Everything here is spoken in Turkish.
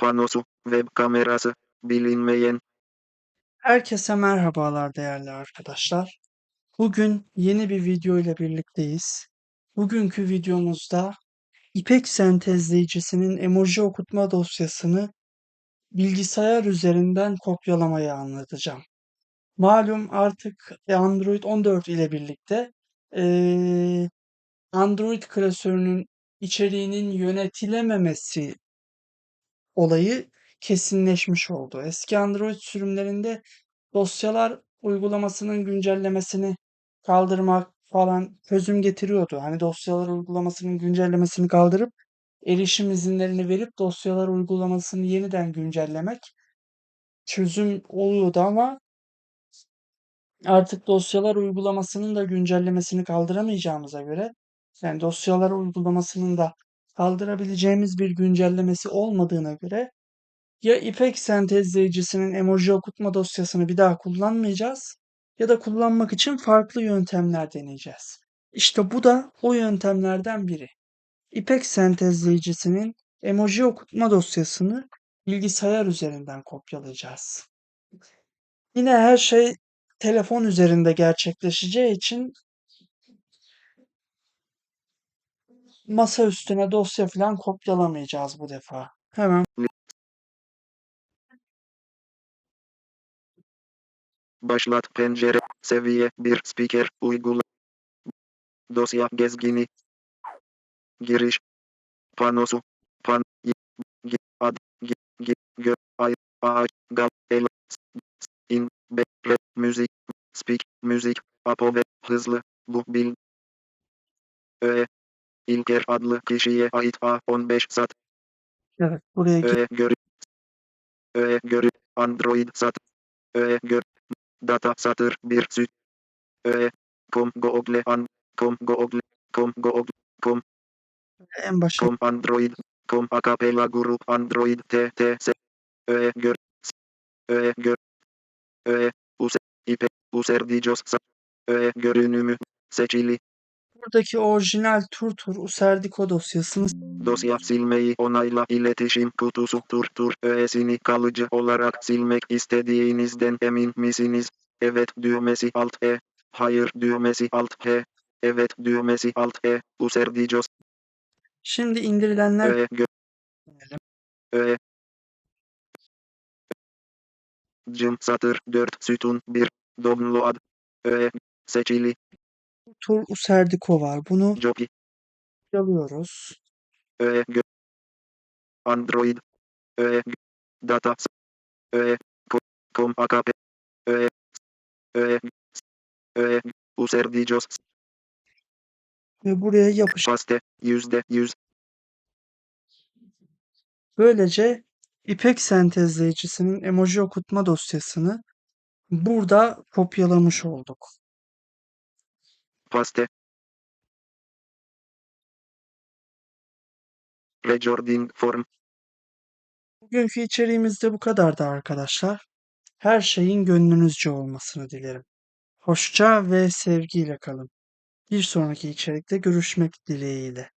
panosu, web kamerası, bilinmeyen, Herkese merhabalar değerli arkadaşlar. Bugün yeni bir video ile birlikteyiz. Bugünkü videomuzda İpek sentezleyicisinin emoji okutma dosyasını bilgisayar üzerinden kopyalamayı anlatacağım. Malum artık Android 14 ile birlikte Android klasörünün içeriğinin yönetilememesi olayı kesinleşmiş oldu. Eski Android sürümlerinde dosyalar uygulamasının güncellemesini kaldırmak falan çözüm getiriyordu. Hani dosyalar uygulamasının güncellemesini kaldırıp erişim izinlerini verip dosyalar uygulamasını yeniden güncellemek çözüm oluyordu ama artık dosyalar uygulamasının da güncellemesini kaldıramayacağımıza göre yani dosyalar uygulamasının da kaldırabileceğimiz bir güncellemesi olmadığına göre ya İpek sentezleyicisinin emoji okutma dosyasını bir daha kullanmayacağız ya da kullanmak için farklı yöntemler deneyeceğiz. İşte bu da o yöntemlerden biri. İpek sentezleyicisinin emoji okutma dosyasını bilgisayar üzerinden kopyalayacağız. Yine her şey telefon üzerinde gerçekleşeceği için masa üstüne dosya falan kopyalamayacağız bu defa. Hemen. Başlat pencere, seviye 1 spiker, uygula, dosya gezgini, giriş, panosu, pan, g, ad, g, g, gö, ay, ağaç, gal, el, in, be, re, müzik, speak, müzik, apo ve hızlı, bu, bil, ö, İlker adlı kişiye ait A15 sat, evet buraya gir. ö, görü, ö, görü, Android sat, ö, gör, data satır 1 süt, ö, com, google, an, com, google, com, google, com, En başa. Com, android, com, acapella grup, android, t, t, s, ö, gör, s, ö, gör, ö, use, ip, userdicos, sat, ö, görünümü, seçili, buradaki orijinal tur tur userdiko dosyasını Dosya silmeyi onayla iletişim kutusu tur tur öğesini kalıcı olarak silmek istediğinizden emin misiniz? Evet düğmesi alt E. Hayır düğmesi alt H. Evet düğmesi alt E. Userdicos Şimdi indirilenler Ö gö Ö Cım satır 4 sütun 1 Download Ö seçili tur userdiko var. Bunu Jopi alıyoruz. Android Data Ö com, akp Ö Ö Ö Userdicos Ve buraya yapış. Paste yüzde yüz Böylece İpek sentezleyicisinin emoji okutma dosyasını burada kopyalamış olduk. Paste recording form Bugünkü içeriğimiz de bu kadardı arkadaşlar. Her şeyin gönlünüzce olmasını dilerim. Hoşça ve sevgiyle kalın. Bir sonraki içerikte görüşmek dileğiyle.